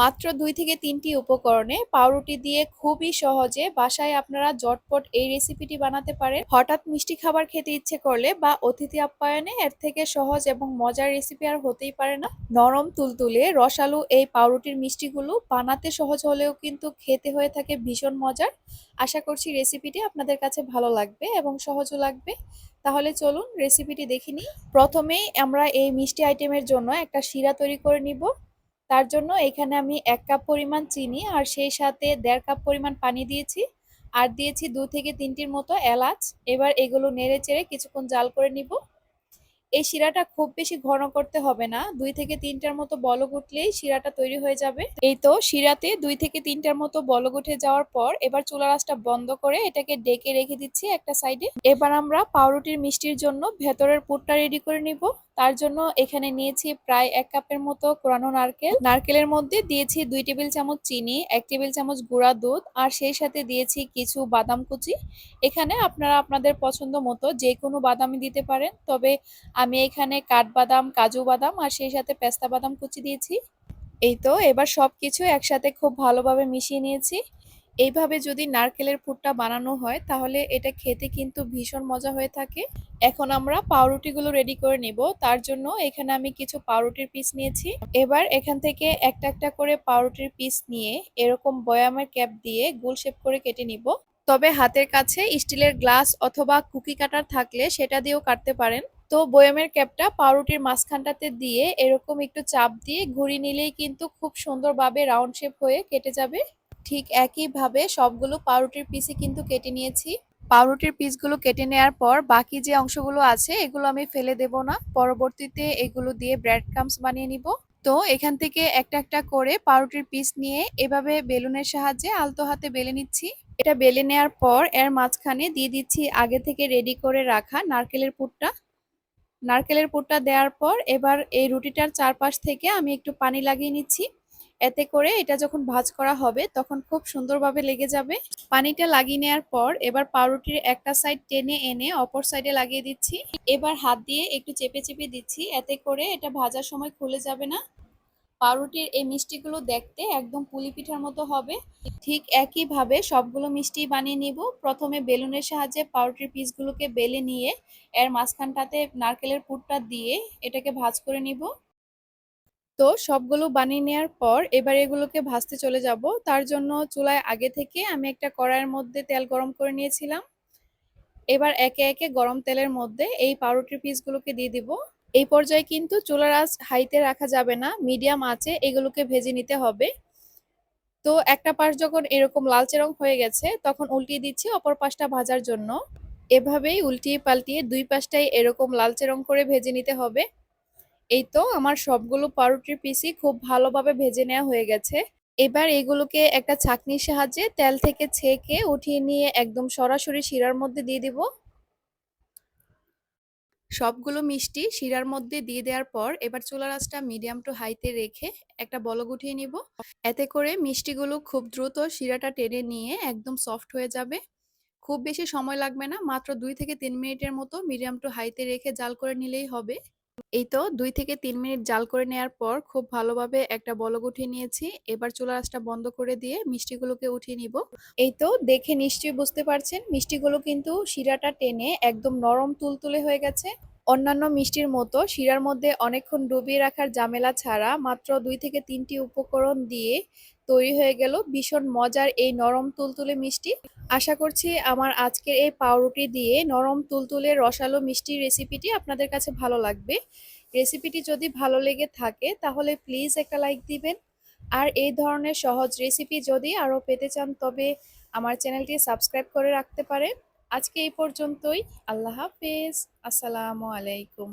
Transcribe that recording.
মাত্র দুই থেকে তিনটি উপকরণে পাউরুটি দিয়ে খুবই সহজে বাসায় আপনারা জটপট এই রেসিপিটি বানাতে পারেন। হঠাৎ মিষ্টি খাবার খেতে ইচ্ছে করলে বা অতিথি আপ্যায়নে এর থেকে সহজ এবং মজার রেসিপি আর হতেই পারে না। নরম তুলতুলে রসালো এই পাউরুটির মিষ্টিগুলো বানাতে সহজ হলেও কিন্তু খেতে হয়ে থাকে ভীষণ মজার। আশা করছি রেসিপিটি আপনাদের কাছে ভালো লাগবে এবং সহজও লাগবে। তাহলে চলুন রেসিপিটি দেখে নিই। প্রথমেই আমরা এই মিষ্টি আইটেমের জন্য একটা শিরা তৈরি করে নিব। তার জন্য এখানে আমি এক কাপ পরিমাণ চিনি আর সেই সাথে দেড় কাপ পরিমাণ পানি দিয়েছি। আর দিয়েছি দু থেকে তিনটির মতো এলাচ। এবার এগুলো নেড়ে চেড়ে কিছুক্ষণ জাল করে নিব। এই শিরাটা খুব বেশি ঘন করতে হবে না। দুই থেকে তিনটার মতো বলক উঠলেই শিরাটা তৈরি হয়ে যাবে। এই তো শিরাতে দুই থেকে তিনটার মতো বলক উঠে যাওয়ার পর এবার চুলা রাসটা বন্ধ করে এটাকে ডেকে রেখে দিচ্ছি একটা সাইডে। এবার আমরা পাউরুটির মিষ্টির জন্য ভেতরের পুরটা রেডি করে নিব। তার জন্য এখানে নিয়েছি প্রায় এক কাপের মতো কোরানো নারকেল। নারকেলের মধ্যে দিয়েছি দুই টেবিল চামচ চিনি, এক টেবিল চামচ গুঁড়া দুধ আর সেই সাথে দিয়েছি কিছু বাদাম কুচি। এখানে আপনারা আপনাদের পছন্দ মতো যে কোনো বাদামই দিতে পারেন। তবে আমি এখানে কাঠবাদাম, কাজু বাদাম আর সেই সাথে পেস্তা বাদাম কুচি দিয়েছি। এই তো, এবার সব কিছু একসাথে খুব ভালোভাবে মিশিয়ে নিয়েছি। এইভাবে যদি নারকেলের পুরটা বানানো হয়, তাহলে এটা খেতে কিন্তু ভীষণ মজা হয়ে থাকে। এখন আমরা পাউরুটিগুলো রেডি করে নিব। তার জন্য এখানে আমি কিছু পাউরুটির পিস নিয়েছি। এবার এখান থেকে একটা একটা করে পাউরুটির পিস নিয়ে এরকম বয়ামের ক্যাপ দিয়ে গোল শেপ করে কেটে নিব। তবে হাতের কাছে স্টিলের গ্লাস অথবা কুকি কাটার থাকলে সেটা দিয়েও কাটতে পারেন। তো বয়ামের ক্যাপটা পাউরুটির মাঝখানটাতে দিয়ে এরকম একটু চাপ দিয়ে ঘুরিয়ে নিলেই কিন্তু খুব সুন্দরভাবে রাউন্ড শেপ হয়ে কেটে যাবে। ঠিক একইভাবে সবগুলো পাউরুটির পিসই কিন্তু কেটে নিয়েছি। পাউরুটির পিসগুলো কেটে নেওয়ার পর বাকি যে অংশগুলো আছে, এগুলো আমি ফেলে দেব না। পরবর্তীতে এগুলো দিয়ে ব্রেড ক্রামস বানিয়ে নিব। তো এখান থেকে একটা একটা করে পাউরুটির পিস নিয়ে এভাবে বেলুনের সাহায্যে আলতো হাতে বেলে নিচ্ছি। এটা বেলে নেওয়ার পর এর মাঝখানে দিয়ে দিচ্ছি আগে থেকে রেডি করে রাখা নারকেলের পুরটা। নারকেলের পুরটা দেওয়ার পর এবার এই রুটিটার চারপাশ থেকে আমি একটু পানি লাগিয়ে নিচ্ছি। এতে করে এটা যখন ভাজ করা হবে তখন খুব সুন্দরভাবে লেগে যাবে। পানিটা লাগিয়ে নেওয়ার পর এবার পাউরুটির একটা সাইড টেনে এনে অপর সাইডে লাগিয়ে দিচ্ছি। এবার হাত দিয়ে একটু চেপে চেপে দিচ্ছি। এতে করে এটা ভাজার সময় খুলে যাবে না। পাউরুটির এই মিষ্টিগুলো দেখতে একদম পুলি পিঠার মতো হবে। ঠিক একইভাবে সবগুলো মিষ্টি বানিয়ে নিব। প্রথমে বেলুনের সাহায্যে পাউরুটির পিসগুলোকে বেলে নিয়ে এর মাঝখানটাতে নারকেলের পুরটা দিয়ে এটাকে ভাজ করে নিব। তো সবগুলো বানিয়ে নেওয়ার পর এবার এগুলোকে ভাজতে চলে যাব। তার জন্য চুলায় আগে থেকে আমি একটা কড়াইয়ের মধ্যে তেল গরম করে নিয়েছিলাম। এবার একে একে গরম তেলের মধ্যে এই পাউরুটির পিসগুলোকে দিয়ে দিব। এই পর্যায়ে কিন্তু চুলার আঁচ হাইতে রাখা যাবে না, মিডিয়াম আঁচে এগুলোকে ভেজে নিতে হবে। তো একটা পাশ যখন এরকম লালচে রং হয়ে গেছে, তখন উল্টিয়ে দিচ্ছি অপর পাশটা ভাজার জন্য। এভাবেই উল্টিয়ে পাল্টিয়ে দুই পাশটাই এরকম লালচে রং করে ভেজে নিতে হবে। এই তো আমার সবগুলো পাউরুটির পিসি খুব ভালোভাবে ভেজে নেওয়া হয়ে গেছে। এবার এগুলোকে একটা ছাকনির সাহায্যে তেল থেকে ছেঁকে উঠিয়ে নিয়ে একদম সরাসরি শিরার মধ্যে দিয়ে দিব। সবগুলো মিষ্টি শিরার মধ্যে দিয়ে দেওয়ার পর এবার চুলা রাসটা মিডিয়াম টু হাইতে রেখে একটা বলক উঠিয়ে নিব। এতে করে মিষ্টিগুলো খুব দ্রুত শিরাটা টেনে নিয়ে একদম সফট হয়ে যাবে। খুব বেশি সময় লাগবে না, মাত্র দুই থেকে তিন মিনিটের মতো মিডিয়াম টু হাইতে রেখে জাল করে নিলেই হবে। এই তো দুই থেকে তিন মিনিট জাল করে নেওয়ার পর খুব ভালোভাবে একটা বলক উঠিয়ে নিয়েছি। এবার চুলা আঁচটা বন্ধ করে দিয়ে মিষ্টিগুলোকে উঠিয়ে নিব। এই তো দেখে নিশ্চয়ই বুঝতে পারছেন, মিষ্টিগুলো কিন্তু শিরাটা টেনে একদম নরম তুলতুলে হয়ে গেছে। অন্যান্য মিষ্টির মতো শিরার মধ্যে অনেকক্ষণ ডুবিয়ে রাখার জামেলা ছাড়া মাত্র দুই থেকে তিনটি উপকরণ দিয়ে তৈরি হয়ে গেল ভীষণ মজার এই নরম তুলতুলে মিষ্টি। আশা করছি আমার আজকের এই পাউরুটি দিয়ে নরম তুলতুলে রসালো মিষ্টির রেসিপিটি আপনাদের কাছে ভালো লাগবে। রেসিপিটি যদি ভালো লেগে থাকে তাহলে প্লিজ একটা লাইক দিবেন। আর এই ধরনের সহজ রেসিপি যদি আরও পেতে চান তবে আমার চ্যানেলটি সাবস্ক্রাইব করে রাখতে পারেন। আজকে এই পর্যন্তই। আল্লাহ হাফেজ। আসসালামু আলাইকুম।